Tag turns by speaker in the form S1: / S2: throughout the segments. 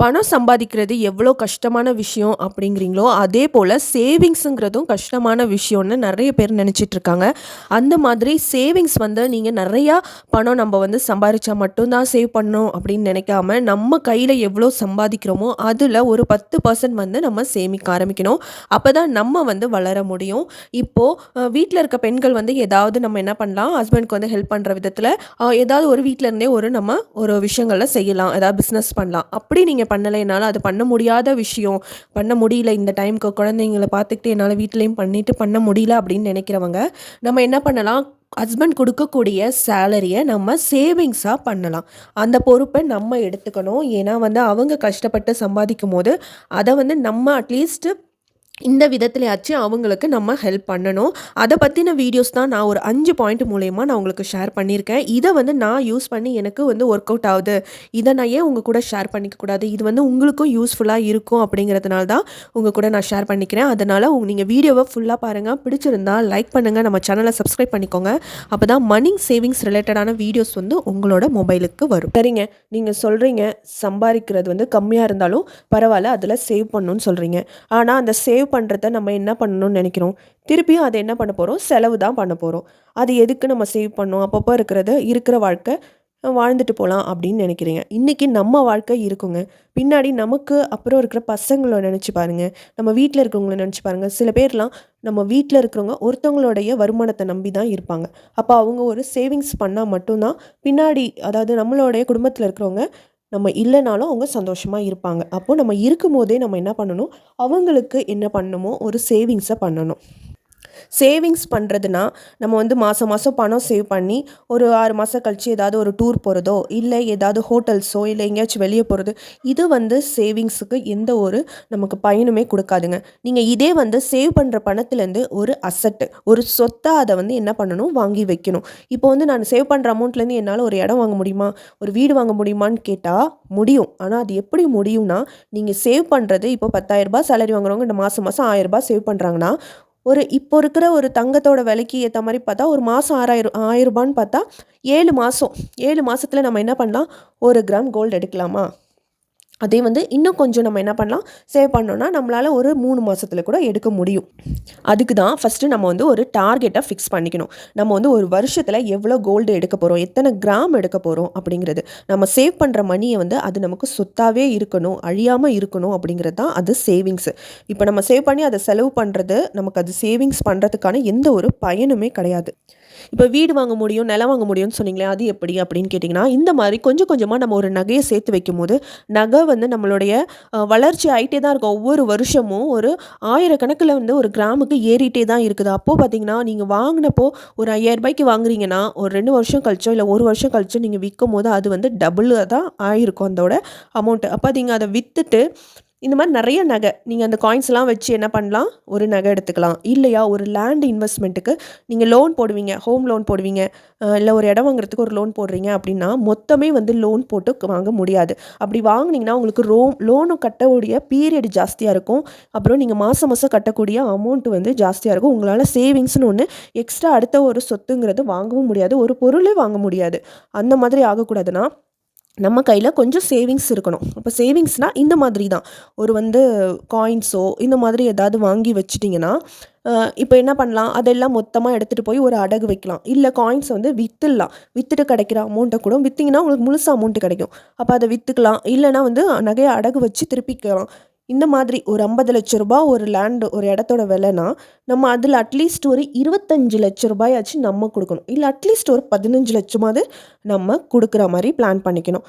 S1: பணம் சம்பாதிக்கிறது எவ்வளோ கஷ்டமான விஷயம் அப்படிங்கிறீங்களோ, அதே போல் சேவிங்ஸுங்கிறதும் கஷ்டமான விஷயம்னு நிறைய பேர் நினச்சிட்ருக்காங்க அந்த மாதிரி சேவிங்ஸ் வந்து நீங்கள் நிறையா பணம் நம்ம வந்து சம்பாதிச்சா மட்டும்தான் சேவ் பண்ணணும் அப்படின்னு நினைக்காம நம்ம கையில் எவ்வளோ சம்பாதிக்கிறோமோ, அதில் ஒரு 10% வந்து நம்ம சேமிக்க ஆரம்பிக்கணும். அப்போ தான் நம்ம வந்து வளர முடியும். இப்போது வீட்டில் இருக்க பெண்கள் வந்து ஏதாவது நம்ம என்ன பண்ணலாம், ஹஸ்பண்ட்க்கு வந்து ஹெல்ப் பண்ணுற விதத்தில் ஏதாவது ஒரு வீட்டில் இருந்தே ஒரு நம்ம ஒரு விஷயங்களில் செய்யலாம். ஏதாவது பிஸ்னஸ் பண்ணலாம். அப்படி நீங்கள் பண்ணலைனாலும், அது பண்ண முடியாத விஷயம், பண்ண முடியல இந்த டைம்க்கு குழந்தைங்கள பார்த்துக்கிட்டு என்னால் வீட்லேயும் பண்ணிட்டு பண்ண முடியல அப்படின்னு நினைக்கிறவங்க நம்ம என்ன பண்ணலாம், ஹஸ்பண்ட் கொடுக்கக்கூடிய சேலரியை நம்ம சேவிங்ஸாக பண்ணலாம். அந்த பொறுப்பை நம்ம எடுத்துக்கணும். ஏன்னா வந்து அவங்க கஷ்டப்பட்டு சம்பாதிக்கும்போது, அதை வந்து நம்ம அட்லீஸ்ட்டு இந்த விதத்துலையாச்சும் அவங்களுக்கு நம்ம ஹெல்ப் பண்ணணும். அதை பற்றின வீடியோஸ் தான் நான் ஒரு அஞ்சு பாயிண்ட் மூலயமா நான் உங்களுக்கு ஷேர் பண்ணியிருக்கேன். இதை வந்து நான் யூஸ் பண்ணி எனக்கு வந்து ஒர்க் அவுட் ஆகுது இதை நான் ஏன் உங்கள் கூட ஷேர் பண்ணிக்க கூடாது? இது வந்து உங்களுக்கும் யூஸ்ஃபுல்லாக இருக்கும் அப்படிங்கிறதுனால தான் உங்கள் கூட நான் ஷேர் பண்ணிக்கிறேன். அதனால் உங்கள் நீங்கள் வீடியோவை ஃபுல்லாக பாருங்கள் பிடிச்சிருந்தா லைக் பண்ணுங்கள் நம்ம சேனலை சப்ஸ்கிரைப் பண்ணிக்கோங்க. அப்பதான் மனி சேவிங்ஸ் ரிலேட்டடான வீடியோஸ் வந்து உங்களோட மொபைலுக்கு வரும். சரிங்க. நீங்கள் சொல்கிறீங்க சம்பாதிக்கிறது வந்து கம்மியாக இருந்தாலும் பரவாயில்ல அதில் சேவ் பண்ணணும்னு சொல்கிறீங்க ஆனால் அந்த சேவ் பண்ணுறத நம்ம என்ன பண்ணணும்னு நினைக்கிறோம் திருப்பியும் அதை என்ன பண்ண போகிறோம் செலவு தான் பண்ண போகிறோம் அது எதுக்கு நம்ம சேவ் பண்ணோம் அப்பப்போ இருக்கிறத இருக்கிற வாழ்க்கை வாழ்ந்துட்டு போகலாம் அப்படின்னு நினைக்கிறீங்க இன்னைக்கு நம்ம வாழ்க்கை இருக்குங்க. பின்னாடி நமக்கு அப்புறம் இருக்கிற பசங்களை நினச்சி பாருங்க. நம்ம வீட்டில் இருக்கிறவங்கள நினச்சி பாருங்கள் சில பேர்லாம் நம்ம வீட்டில் இருக்கிறவங்க ஒருத்தவங்களுடைய வருமானத்தை நம்பி தான் இருப்பாங்க. அப்போ அவங்க ஒரு சேவிங்ஸ் பண்ணால் மட்டும்தான் பின்னாடி அதாவது நம்மளுடைய குடும்பத்தில் இருக்கிறவங்க நம்ம இல்லைனாலும் அவங்க சந்தோஷமாக இருப்பாங்க. அப்போது நம்ம இருக்கும் போதே நம்ம என்ன பண்ணணும், அவங்களுக்கு என்ன பண்ணணுமோ ஒரு சேவிங்ஸை பண்ணணும். சேவிங்ஸ் பண்ணுறதுனா நம்ம வந்து மாதம் மாதம் பணம் சேவ் பண்ணி, ஒரு ஆறு மாதம் கழிச்சு ஏதாவது ஒரு டூர் போகிறதோ இல்லை ஏதாவது ஹோட்டல்ஸோ, இல்லை எங்கேயாச்சும் வெளியே போகிறது இது வந்து சேவிங்ஸுக்கு எந்த ஒரு நமக்கு பயனுமே கொடுக்காதுங்க நீங்கள் இதே வந்து சேவ் பண்ணுற பணத்துலேருந்து ஒரு அசட்டு ஒரு சொத்தாக அதை வந்து என்ன பண்ணணும், வாங்கி வைக்கணும். இப்போ வந்து நான் சேவ் பண்ணுற அமௌண்ட்லேருந்து என்னால் ஒரு இடம் வாங்க முடியுமா? ஒரு வீடு வாங்க முடியுமான்னு கேட்டால் முடியும். ஆனால் அது எப்படி முடியும்னா, நீங்கள் சேவ் பண்ணுறது இப்போ பத்தாயிரரூபா சேலரி வாங்குறவங்க இந்த மாதம் மாதம் ஆயிரரூபா சேவ் பண்ணுறாங்கன்னா ஒரு இப்போ இருக்கிற ஒரு தங்கத்தோட விலைக்கு ஏற்ற மாதிரி பார்த்தா, ஒரு மாதம் ஆறாயிரம் ஆயிரம் ரூபான்னு பார்த்தா, ஏழு மாதம் ஏழு மாதத்துல நம்ம என்ன பண்ணலாம், ஒரு கிராம் கோல்டு எடுக்கலாமா? அதே வந்து இன்னும் கொஞ்சம் நம்ம என்ன பண்ணலாம், சேவ் பண்ணோன்னா நம்மளால் ஒரு மூணு மாதத்தில் கூட எடுக்க முடியும். அதுக்கு தான் ஃபர்ஸ்ட்டு நம்ம வந்து ஒரு டார்கெட்டை ஃபிக்ஸ் பண்ணிக்கணும். நம்ம வந்து ஒரு வருஷத்தில் எவ்வளோ கோல்டு எடுக்க போகிறோம் எத்தனை கிராம் எடுக்க போகிறோம் அப்படிங்கிறது. நம்ம சேவ் பண்ணுற மணியை வந்து அது நமக்கு சொத்தாகவே இருக்கணும், அழியாமல் இருக்கணும் அப்படிங்கிறது தான் அது சேவிங்ஸு. இப்போ நம்ம சேவ் பண்ணி அதை செலவு பண்ணுறது நமக்கு அது சேவிங்ஸ் பண்ணுறதுக்கான எந்த ஒரு பயனுமே கிடையாது. இப்போ வீடு வாங்க முடியும், நிலம் வாங்க முடியும்னு சொன்னீங்களே, அது எப்படி அப்படின்னு கேட்டிங்கன்னா, இந்த மாதிரி கொஞ்சம் கொஞ்சமாக நம்ம ஒரு நகையை சேர்த்து வைக்கும்போது, நகை வந்து நம்மளுடைய வளர்ச்சி ஆகிட்டே தான் இருக்கும். ஒவ்வொரு வருஷமும் ஒரு ஆயிரக்கணக்கில் வந்து ஒரு கிராமுக்கு ஏறிட்டே தான் இருக்குது. அப்போது பார்த்தீங்கன்னா, நீங்கள் வாங்கினப்போ ஒரு ஐயாயிரரூபாய்க்கு வாங்குறீங்கன்னா, ஒரு ரெண்டு வருஷம் கழிச்சோ, இல்லை ஒரு வருஷம் கழிச்சோ நீங்கள் விற்கும் போது அது வந்து டபுளாக தான் ஆயிருக்கும் அதோட அமௌண்ட்டு. அப்போ நீங்கள் அதை விற்றுட்டு இந்த மாதிரி நிறைய நகை, நீங்கள் அந்த காயின்ஸ்லாம் வச்சு என்ன பண்ணலாம், ஒரு நகை எடுத்துக்கலாம். இல்லையா ஒரு லேண்ட் இன்வெஸ்ட்மெண்ட்டுக்கு நீங்கள் லோன் போடுவீங்க, ஹோம் லோன் போடுவீங்க. இல்லை ஒரு இடம் வாங்குறதுக்கு ஒரு லோன் போடுறீங்க அப்படின்னா, மொத்தமே வந்து லோன் போட்டு வாங்க முடியாது. அப்படி வாங்குனீங்கன்னா, உங்களுக்கு ரோ லோனும் கட்டக்கூடிய பீரியட் ஜாஸ்தியாக இருக்கும். அப்புறம் நீங்கள் மாதம் மாதம் கட்டக்கூடிய அமௌண்ட் வந்து ஜாஸ்தியாக இருக்கும். உங்களால் சேவிங்ஸ்னு ஒன்று எக்ஸ்ட்ரா அடுத்த ஒரு சொத்துங்கிறது வாங்கவும் முடியாது. ஒரு பொருளே வாங்க முடியாது. அந்த மாதிரி ஆகக்கூடாதுன்னா, நம்ம கையில் கொஞ்சம் சேவிங்ஸ் இருக்கணும். அப்போ சேவிங்ஸ்னால் இந்த மாதிரி தான். ஒரு வந்து காயின்ஸோ, இந்த மாதிரி ஏதாவது வாங்கி வச்சிட்டிங்கன்னா இப்போ என்ன பண்ணலாம், அதெல்லாம் மொத்தமாக எடுத்துகிட்டு போய் ஒரு அடகு வைக்கலாம். இல்லை காயின்ஸ் வந்து விற்றுலாம் விற்றுட்டு கிடைக்கிற அமௌண்ட்டை கூட விற்றிங்கன்னா உங்களுக்கு முழுசாக அமௌண்ட் கிடைக்கும். அப்போ அதை விற்றுக்கலாம் இல்லைனா வந்து நகையை அடகு வச்சு திருப்பிக்கலாம். இந்த மாதிரி ஒரு ஐம்பது லட்ச ரூபாய் ஒரு லேண்டு ஒரு இடத்தோட விலைனா, நம்ம அதில் அட்லீஸ்ட் ஒரு இருபத்தஞ்சு லட்ச ரூபாயாச்சும் நம்ம கொடுக்கணும் இல்லை அட்லீஸ்ட் ஒரு 15,00,000மாவது நம்ம கொடுக்குற மாதிரி பிளான் பண்ணிக்கணும்.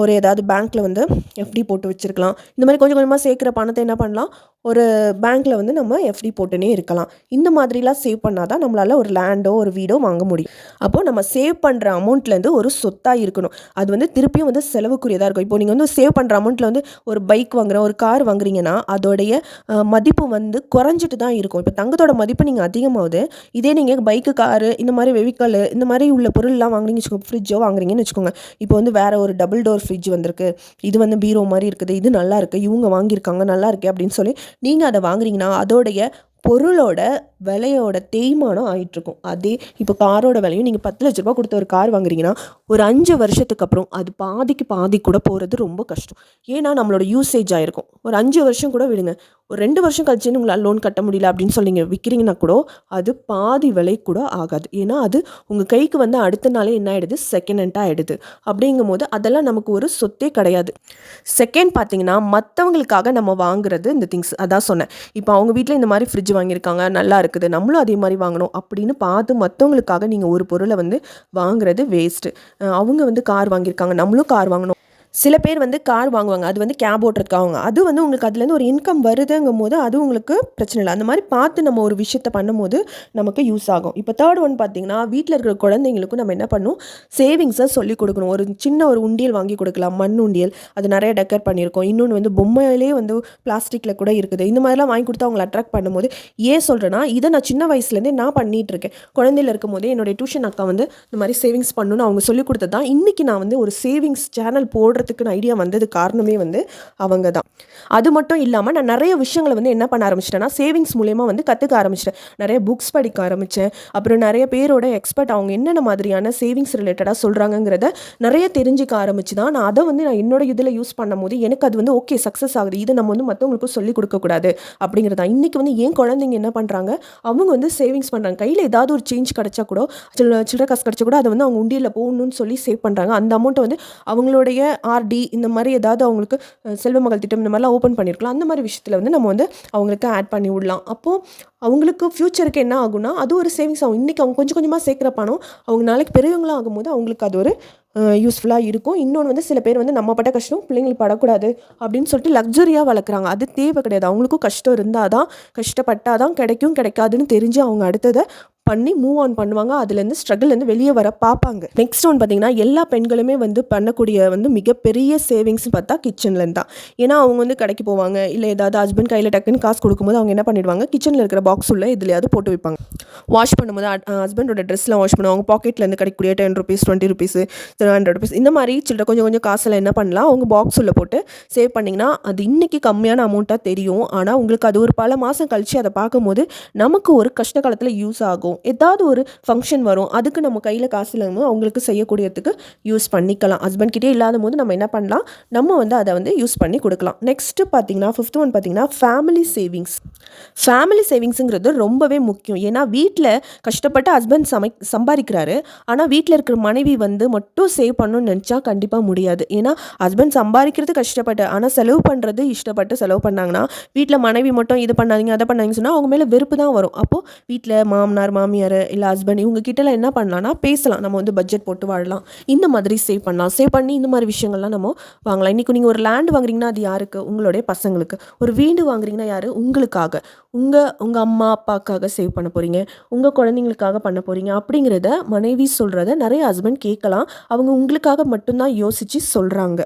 S1: ஒரு ஏதாவது பேங்க்கில் வந்து எஃப்டி போட்டு வச்சுருக்கலாம் இந்த மாதிரி கொஞ்சம் கொஞ்சமாக சேர்க்குற பணத்தை என்ன பண்ணலாம், ஒரு பேங்க்கில் வந்து நம்ம எஃப்டி போட்டுனே இருக்கலாம். இந்த மாதிரிலாம் சேவ் பண்ணால் தான் நம்மளால் ஒரு லேண்டோ, ஒரு வீடோ வாங்க முடியும். அப்போது நம்ம சேவ் பண்ணுற அமௌண்ட்லேருந்து ஒரு சொத்தாக இருக்கணும். அது வந்து திருப்பியும் வந்து செலவுக்குரியதாக இருக்கும். இப்போ நீங்கள் வந்து சேவ் பண்ணுற அமௌண்ட்டில் வந்து ஒரு பைக் வாங்குறோம், ஒரு கார் வாங்குறீங்கன்னா, அதோடைய மதிப்பு வந்து குறைஞ்சிட்டு தான் இருக்கும். இப்போ தங்கத்தோட மதிப்பு நீங்கள் அதிகமாவுது. இதே நீங்கள் பைக்கு, காரு இந்த மாதிரி வெஹிக்கல் இந்த மாதிரி உள்ள பொருள்லாம் வாங்குனீங்கன்னு வச்சுக்கோங்க, ஃப்ரிட்ஜோ வாங்குறீங்கன்னு வச்சுக்கோங்க. இப்போ வந்து வேறு ஒரு டபுள் டோர் ஃப்ரிட்ஜ் வந்திருக்கு. இது வந்து பீரோ மாதிரி இருக்குது. இது நல்லா இருக்குது இவங்க வாங்கியிருக்காங்க. நல்லா இருக்கு அப்படின்னு சொல்லி நீங்கள் அதை வாங்குறீங்கன்னா அதோடைய பொருளோட விலையோட தேய்மானம் ஆயிட்டிருக்கும். அதே இப்போ காரோட விலையும் நீங்கள் பத்து லட்ச ரூபா கொடுத்து ஒரு கார் வாங்குறீங்கன்னா ஒரு அஞ்சு வருஷத்துக்கு அப்புறம் அது பாதிக்கு பாதி கூட போகிறது ரொம்ப கஷ்டம். ஏன்னா நம்மளோட யூசேஜ் ஆகிருக்கும் ஒரு அஞ்சு வருஷம் கூட விடுங்க. ஒரு ரெண்டு வருஷம் கழிச்சு உங்களால் லோன் கட்ட முடியல அப்படின்னு சொல்லி நீங்கள் விற்கிறீங்கன்னா கூட அது பாதி விலை கூட ஆகாது. ஏன்னா அது உங்கள் கைக்கு வந்து அடுத்த நாளே என்ன ஆகிடுது செகண்ட் ஹேண்டாக ஆகிடுது அப்படிங்கும் போது அதெல்லாம் நமக்கு ஒரு சொத்தே கிடையாது. செகண்ட் பார்த்தீங்கன்னா மற்றவங்களுக்காக நம்ம வாங்குறது இந்த திங்ஸ் அதான் சொன்னேன். இப்போ அவங்க வீட்டில் இந்த மாதிரி ஃப்ரிட்ஜ் வாங்கியிருக்காங்க நல்லா இருக்குது நம்மளும் அதே மாதிரி வாங்கணும் அப்படின்னு பார்த்து மற்றவங்களுக்காக நீங்கள் ஒரு பொருளை வந்து வாங்குறது வேஸ்ட்டு அவங்க வந்து கார் வாங்கியிருக்காங்க நம்மளும் கார் வாங்கணும். சில பேர் வந்து கார் வாங்குவாங்க. அது வந்து கேப் ஓட்டுறதுக்காக அது வந்து உங்களுக்கு அதுலேருந்து ஒரு இன்கம் வருதுங்கும் போது அது உங்களுக்கு பிரச்சனை இல்லை. அந்த மாதிரி பார்த்து நம்ம ஒரு விஷயத்த பண்ணும்போது நமக்கு யூஸ் ஆகும். இப்போ தேர்ட் ஒன் பார்த்தீங்கன்னா வீட்டில் இருக்கிற குழந்தைங்களுக்கும் நம்ம என்ன பண்ணணும் சேவிங்ஸை சொல்லிக் கொடுக்கணும். ஒரு சின்ன ஒரு உண்டியல் வாங்கி கொடுக்கலாம். மண் உண்டியல். அது நிறைய டெக்கர் பண்ணியிருக்கோம். இன்னொன்று வந்து பொம்மையிலே வந்து பிளாஸ்டிக்கில் கூட இருக்குது. இந்த மாதிரிலாம் வாங்கி கொடுத்து அவங்களை அட்ராக்ட் பண்ணும்போது ஏன் சொல்கிறேன்னா இதை நான் சின்ன வயசுலேருந்தே நான் பண்ணிகிட்டு இருக்கேன். குழந்தையில இருக்கும் போதே என்னுடைய டியூஷன் அக்கா வந்து இந்த மாதிரி சேவிங்ஸ் பண்ணணும்னு அவங்க சொல்லிக் கொடுத்தது தான். இன்றைக்கி நான் வந்து ஒரு சேவிங்ஸ் சேனல் போடுற போடுறதுக்குன்னு ஐடியா வந்தது காரணமே வந்து அவங்க தான் அது மட்டும் இல்லாமல் நான் நிறைய விஷயங்களை வந்து என்ன பண்ண ஆரம்பிச்சிட்டேன்னா சேவிங்ஸ் மூலயமா வந்து கற்றுக்க ஆரம்பிச்சிட்டேன். நிறைய புக்ஸ் படிக்க ஆரம்பித்தேன் அப்புறம் நிறைய பேரோட எக்ஸ்பர்ட் அவங்க என்னென்ன மாதிரியான சேவிங்ஸ் ரிலேட்டடாக சொல்கிறாங்கங்கிறத நிறைய தெரிஞ்சுக்க ஆரம்பிச்சு தான் நான் அதை வந்து நான் என்னோட இதில் யூஸ் பண்ணும்போது எனக்கு அது வந்து ஓகே சக்ஸஸ் ஆகுது. இதை நம்ம வந்து மற்றவங்களுக்கும் சொல்லிக் கொடுக்கக்கூடாது அப்படிங்கிறதா இன்றைக்கி வந்து ஏன் குழந்தைங்க என்ன பண்ணுறாங்க அவங்க வந்து சேவிங்ஸ் பண்ணுறாங்க கையில் ஏதாவது ஒரு சேஞ்ச் கிடச்சா கூட சில சில்லற காசு கிடச்சா கூட அதை வந்து அவங்க உண்டியில் போகணும்னு சொல்லி சேவ் பண்ணுறாங்க அந்த அமௌண்ட்டை வந்து அவங்களுடைய ஆர்டி இந்த மாதிரி ஏதாவது அவங்களுக்கு செல்வமகள் திட்டம் இந்த மாதிரிலாம் ஓப்பன் பண்ணியிருக்கலாம் அந்த மாதிரி விஷயத்தில் வந்து நம்ம வந்து அவங்களுக்கு ஆட் பண்ணி விடலாம். அப்போது அவங்களுக்கு ஃப்யூச்சருக்கு என்ன ஆகும்னா அது ஒரு சேவிங்ஸ் ஆகும். இன்றைக்கி அவங்க கொஞ்சம் கொஞ்சமாக சேர்க்குற பணம் அவங்க நாளைக்கு பெரியவங்களாம் ஆகும்போது அவங்களுக்கு அது ஒரு யூஸ்ஃபுல்லாக இருக்கும். இன்னொன்று வந்து சில பேர் வந்து நம்ம பட்ட கஷ்டம் பிள்ளைங்களுக்கு படக்கூடாது அப்படின்னு சொல்லிட்டு லக்ஸரியாக வளர்க்குறாங்க. அது தேவை கிடையாது. அவங்களுக்கும் கஷ்டம் இருந்தால் தான் கஷ்டப்பட்டால் தான் கிடைக்கும் கிடைக்காதுன்னு தெரிஞ்சு அவங்க அடுத்ததை பண்ணி மூவ் ஆன் பண்ணுவாங்க. அதுலேருந்து ஸ்ட்ரகிள்லேருந்து வெளியே வர பார்ப்பாங்க. நெக்ஸ்ட் ஒன் பார்த்தீங்கன்னா எல்லா பெண்களுமே வந்து பண்ணக்கூடிய வந்து மிகப்பெரிய சேவிங்ஸ் பார்த்தா கிச்சன்லேருந்து தான் ஏன்னா அவங்க வந்து கடைக்கு போவாங்க. இல்லை ஏதாவது ஹஸ்பண்ட் கையில் டக்குன்னு காசு கொடுக்கும்போது அவங்க என்ன பண்ணிடுவாங்க? கிச்சனில் இருக்கிற பாக்ஸ் உள்ள எதுலையாவது போட்டு வைப்பாங்க. வாஷ் பண்ணும்போது ஹஸ்பண்டோட ட்ரெஸ்லாம் வாஷ் பண்ணுவாங்க. பாக்கெட்லேருந்து கிடைக்கக்கூடிய ten rupees twenty rupees hundred rupees இந்த மாதிரி சில்லற கொஞ்சம் கொஞ்சம் காசில் என்ன பண்ணலாம்? அவங்க பாக்ஸ் உள்ள போட்டு சேவ் பண்ணிங்கன்னா அது இன்றைக்கி கம்மியான அமௌண்ட்டாக தெரியும். ஆனால் உங்களுக்கு அது ஒரு பல மாதம் கழித்து அதை பார்க்கும்போது நமக்கு ஒரு கஷ்ட காலத்தில் யூஸ் ஆகும். ஏதாவது ஒரு ஃபங்க்ஷன் வரும். அதுக்கு நம்ம கையில் காசு இல்லாமல் அவங்களுக்கு செய்யக்கூடியதுக்கு யூஸ் பண்ணிக்கலாம். ஹஸ்பண்ட் கிட்டே இல்லாத போது நம்ம என்ன பண்ணலாம்? நம்ம வந்து அதை வந்து யூஸ் பண்ணி கொடுக்கலாம். நெக்ஸ்ட்டு பார்த்தீங்கன்னா ஃபிஃப்த் ஒன் பார்த்தீங்கன்னா ஃபேமிலி சேவிங்ஸ் ஃபேமிலி சேவிங்ஸுங்கிறது ரொம்பவே முக்கியம். ஏன்னா வீட்டில் கஷ்டப்பட்டு ஹஸ்பண்ட் சமை சம்பாதிக்கிறாரு. ஆனால் வீட்டில் இருக்கிற மனைவி வந்து மட்டும் சேவ் பண்ணணும்னு நினச்சா கண்டிப்பாக முடியாது. ஏன்னா ஹஸ்பண்ட் சம்பாதிக்கிறது கஷ்டப்பட்டு ஆனால் செலவு பண்ணுறது இஷ்டப்பட்டு செலவு பண்ணாங்கன்னா வீட்டில் மனைவி மட்டும் இது பண்ணாதீங்க அதை பண்ணாதீங்கன்னு சொன்னால் அவங்க மேலே வெறுப்பு தான் வரும். அப்போது வீட்டில் மாமனார் மாமியார் இல்லை ஹஸ்பண்ட் இவங்க கிட்டலாம் என்ன பண்ணலாம்னா பேசலாம். நம்ம வந்து பட்ஜெட் போட்டு வாழலாம். இந்த மாதிரி சேவ் பண்ணலாம். சேவ் பண்ணி இந்த மாதிரி விஷயங்கள்லாம் நம்ம வாங்கலாம். இன்றைக்கி நீங்கள் ஒரு லேண்ட் வாங்குறீங்கன்னா அது யாருக்கு? உங்களுடைய பசங்களுக்கு. ஒரு வீடு வாங்குறீங்கன்னா யார்? உங்களுக்காக. உங்கள் உங்கள் அம்மா அப்பாக்காக சேவ் பண்ண போகிறீங்க உங்கள் குழந்தைங்களுக்காக பண்ண போகிறீங்க அப்படிங்கிறத மனைவி சொல்கிறத நிறைய ஹஸ்பண்ட் கேட்கலாம். அவங்க அவங்க உங்களுக்காக மட்டும்தான் யோசித்து சொல்கிறாங்க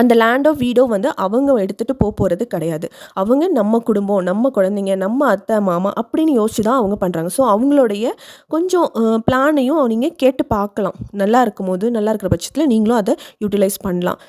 S1: அந்த லேண்டோ வீடோ வந்து அவங்க எடுத்துகிட்டு போக போகிறது கிடையாது. அவங்க நம்ம குடும்பம் நம்ம குழந்தைங்க நம்ம அத்தை மாமா அப்படின்னு யோசிச்சு தான் அவங்க பண்ணுறாங்க ஸோ அவங்களுடைய கொஞ்சம் பிளானையும் நீங்கள் கேட்டு பார்க்கலாம். நல்லா இருக்கும் போது நல்லா இருக்கிற பட்சத்தில் நீங்களும் அதை யூட்டிலைஸ் பண்ணலாம்.